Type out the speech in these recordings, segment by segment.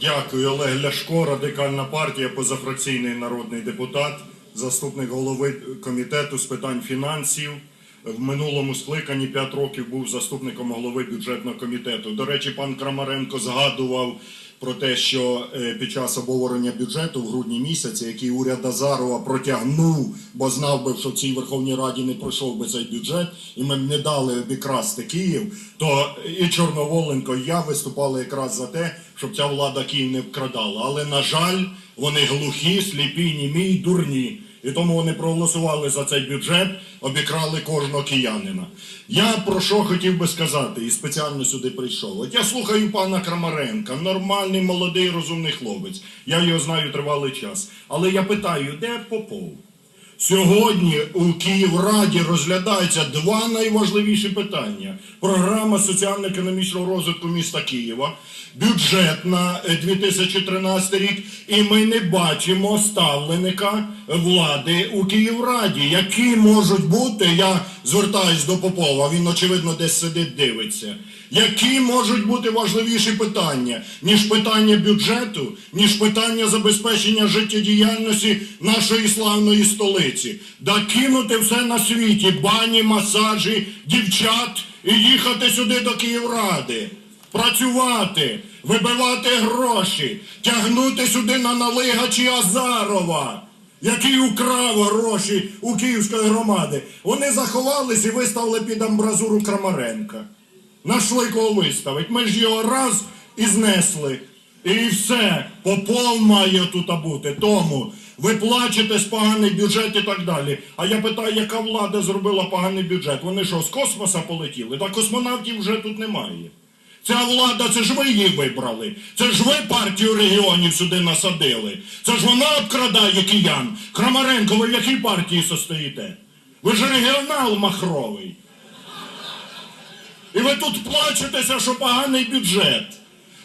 Дякую, Олег Ляшко, радикальна партія, позафракційний народний депутат, заступник голови комітету з питань фінансів. В минулому скликанні 5 років був заступником голови бюджетного комітету. До речі, пан Крамаренко згадував про те, що е, під час обговорення бюджету в грудні місяці, який уряд Азарова протягнув, бо знав би, що в цій Верховній Раді не пройшов би цей бюджет, і ми б не дали обікрасти Київ, то і Чорноволенко, і я виступали якраз за те, щоб ця влада Київ не вкрадала. Але, на жаль, вони глухі, сліпі, німі й дурні. І тому вони проголосували за цей бюджет, обікрали кожного киянина. Я про що хотів би сказати і спеціально сюди прийшов. От я слухаю пана Крамаренка, нормальний, молодий, розумний хлопець. Я його знаю тривалий час. Але я питаю, де Попов? Сьогодні у Київраді розглядаються два найважливіші питання: програма соціально-економічного розвитку міста Києва, бюджет на е, 2013 рік, і ми не бачимо ставленика влади у Київраді. Які можуть бути, я звертаюсь до Попова, він очевидно десь сидить, дивиться. Які можуть бути важливіші питання, ніж питання бюджету, ніж питання забезпечення життєдіяльності нашої славної столиці? Да кинути все на світі, бані, масажі, дівчат і їхати сюди до Київради, працювати, вибивати гроші, тягнути сюди на налигачі Азарова який украв гроші у Київської громади. Вони заховались і виставили під амбразуру Крамаренка. Нашли кого виставить. Ми ж його раз і знесли. І все, попов має тут бути. Тому ви плачете з поганий бюджет і так далі. А я питаю, яка влада зробила поганий бюджет? Вони що, з космоса полетіли? Та космонавтів вже тут немає. Ця влада, це ж ви її вибрали. Це ж ви партію регіонів сюди насадили. Це ж вона обкрадає киян. Крамаренко, ви в якій партії состоїте? Ви ж регіонал махровий. І ви тут плачетеся, що поганий бюджет.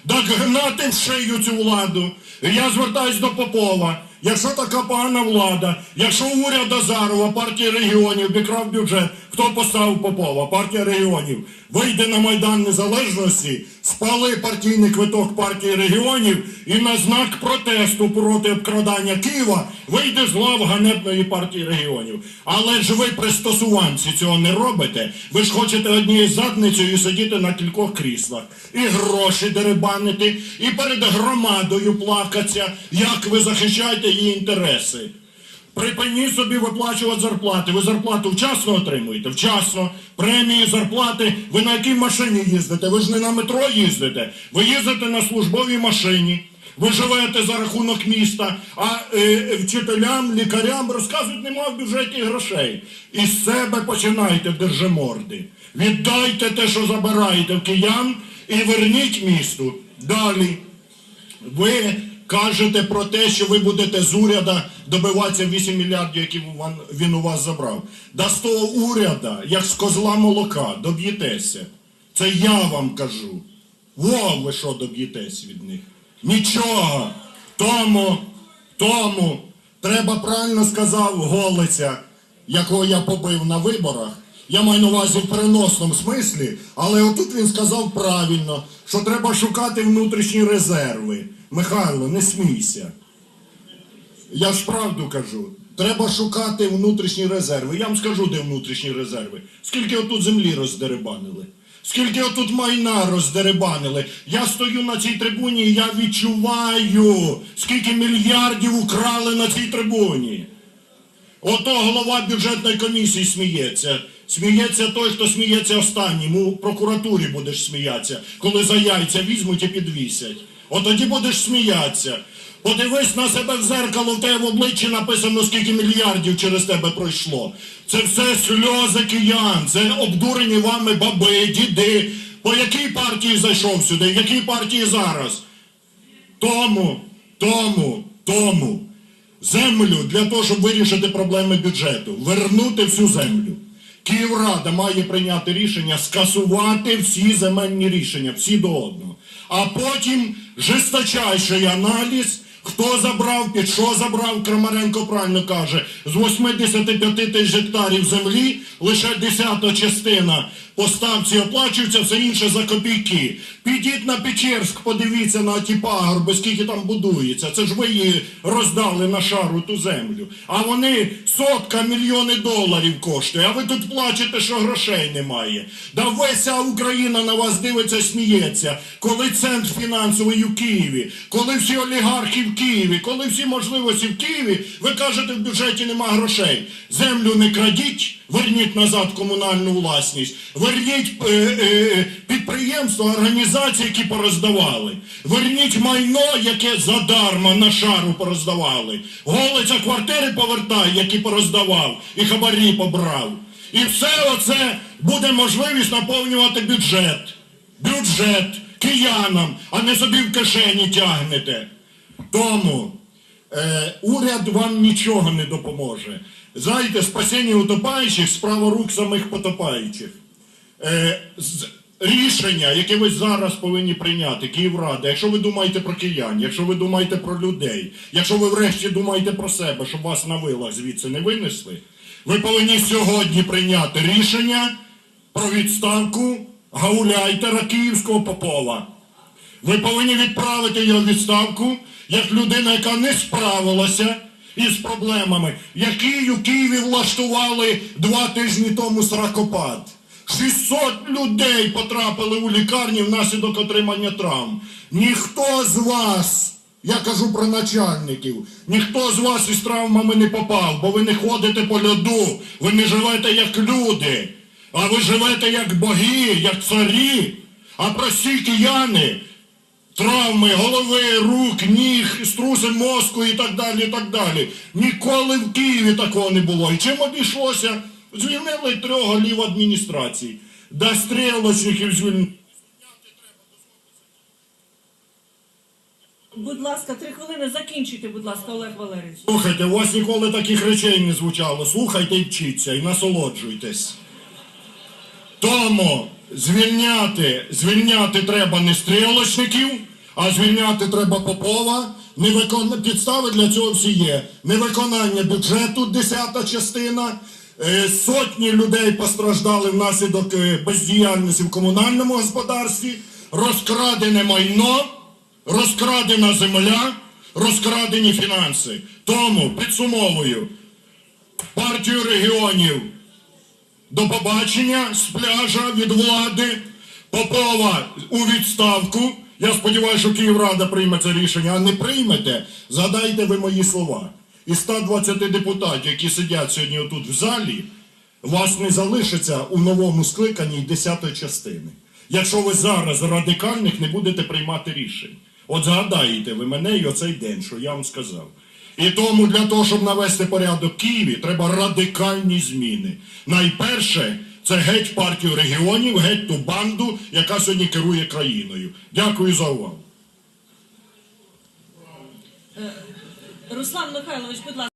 Так гнати в шию цю владу. І я звертаюсь до Попова. Якщо така погана влада, якщо уряд Азарова, партія регіонів бікрав бюджет, хто поставив Попова? Партія регіонів. Вийде на Майдан Незалежності, спали партійний квиток партії регіонів і на знак протесту проти обкрадання Києва вийде з лав ганебної партії регіонів. Але ж ви пристосуванці цього не робите. Ви ж хочете однією задницею сидіти на кількох кріслах і гроші деребанити, і перед громадою плакатися, як ви захищаєте її інтереси. Припиніть собі виплачувати зарплати. Ви зарплату вчасно отримуєте? Вчасно. Премії, зарплати. Ви на якій машині їздите? Ви ж не на метро їздите. Ви їздите на службовій машині. Ви живете за рахунок міста, а е, вчителям, лікарям розказують, нема в бюджеті грошей. І з себе починайте держиморди. Віддайте те, що забираєте в киян, і верніть місту. Далі. Ви кажете про те, що ви будете з уряда добиватися 8 мільярдів, які він- у вас забрав. Да з того уряда, як з козла молока, доб'єтеся. Це я вам кажу. Во ви що доб'єтесь від них? Нічого. Тому, тому, треба правильно сказав Голиця, якого я побив на виборах. Я маю на увазі в переносному смислі, але отут він сказав правильно, що треба шукати внутрішні резерви. Михайло, не смійся. Я ж правду кажу. Треба шукати внутрішні резерви. Я вам скажу, де внутрішні резерви. Скільки отут землі роздеребанили? Скільки отут майна роздеребанили? Я стою на цій трибуні я відчуваю, скільки мільярдів украли на цій трибуні. Ото голова бюджетної комісії сміється. Сміється той, хто сміється останнім. У прокуратурі будеш сміятися, коли за яйця візьмуть і підвісять. От тоді будеш сміятися. Подивись на себе в зеркало, в тебе в обличчі написано, скільки мільярдів через тебе пройшло. Це все сльози киян, це обдурені вами баби, діди. По якій партії зайшов сюди, в якій партії зараз? Тому, тому, тому землю для того, щоб вирішити проблеми бюджету, вернути всю землю. Київрада має прийняти рішення скасувати всі земельні рішення, всі до одного. А потім жесточайший аналіз, хто забрав, під що забрав, Крамаренко правильно каже, з 85 тисяч гектарів землі лише десята частина по ставці оплачується, все інше за копійки. Підіть на Печерськ, подивіться на ті пагорби, скільки там будується. Це ж ви її роздали на шару ту землю. А вони сотка мільйони доларів коштує. А ви тут плачете, що грошей немає. Да вся Україна на вас дивиться, сміється. Коли центр фінансовий у Києві, коли всі олігархи в Києві, коли всі можливості в Києві, ви кажете, в бюджеті нема грошей. Землю не крадіть, верніть назад комунальну власність, верніть е, е, підприємства, організації, які пороздавали. Верніть майно, яке задарма на шару пороздавали. Голиця квартири повертай, які пороздавав і хабарі побрав. І все оце буде можливість наповнювати бюджет. Бюджет киянам, а не собі в кишені тягнете. Тому е, уряд вам нічого не допоможе. Знаєте, спасіння утопаючих справа рук самих потопаючих. Е, рішення, яке ви зараз повинні прийняти, Київрада, якщо ви думаєте про киян, якщо ви думаєте про людей, якщо ви врешті думаєте про себе, щоб вас на вилах звідси не винесли, ви повинні сьогодні прийняти рішення про відставку гауляйтера Київського Попова. Ви повинні відправити його відставку як людина, яка не справилася із проблемами, які у Києві влаштували два тижні тому сракопад. 600 людей потрапили у лікарні внаслідок отримання травм. Ніхто з вас, я кажу про начальників, ніхто з вас із травмами не попав, бо ви не ходите по льоду, ви не живете як люди, а ви живете як боги, як царі. А прості кияни травми голови, рук, ніг, струси мозку і так далі, і так далі. Ніколи в Києві такого не було. І чим обійшлося? Звільнили трьох голів адміністрації. Да стрілочників звільнили. Будь ласка, три хвилини закінчуйте, будь ласка, Олег Валерійович. Слухайте, у вас ніколи таких речей не звучало. Слухайте і вчіться, і насолоджуйтесь. Тому звільняти, звільняти треба не стрілочників, а звільняти треба Попова. Підстави для цього всі є. Невиконання бюджету, десята частина. Е, Сотні людей постраждали внаслідок е, бездіяльності в комунальному господарстві, розкрадене майно, розкрадена земля, розкрадені фінанси. Тому підсумовую, партію регіонів до побачення з пляжа від влади, Попова у відставку. Я сподіваюся, що Київрада прийме це рішення, а не приймете, згадайте ви мої слова. Із 120 депутатів, які сидять сьогодні отут в залі, вас не залишиться у новому скликанні десятої частини. Якщо ви зараз радикальних не будете приймати рішень. От згадаєте ви мене і оцей день, що я вам сказав. І тому для того, щоб навести порядок в Києві, треба радикальні зміни. Найперше, це геть партію регіонів, геть ту банду, яка сьогодні керує країною. Дякую за увагу. Руслан Михайлович, будь ласка.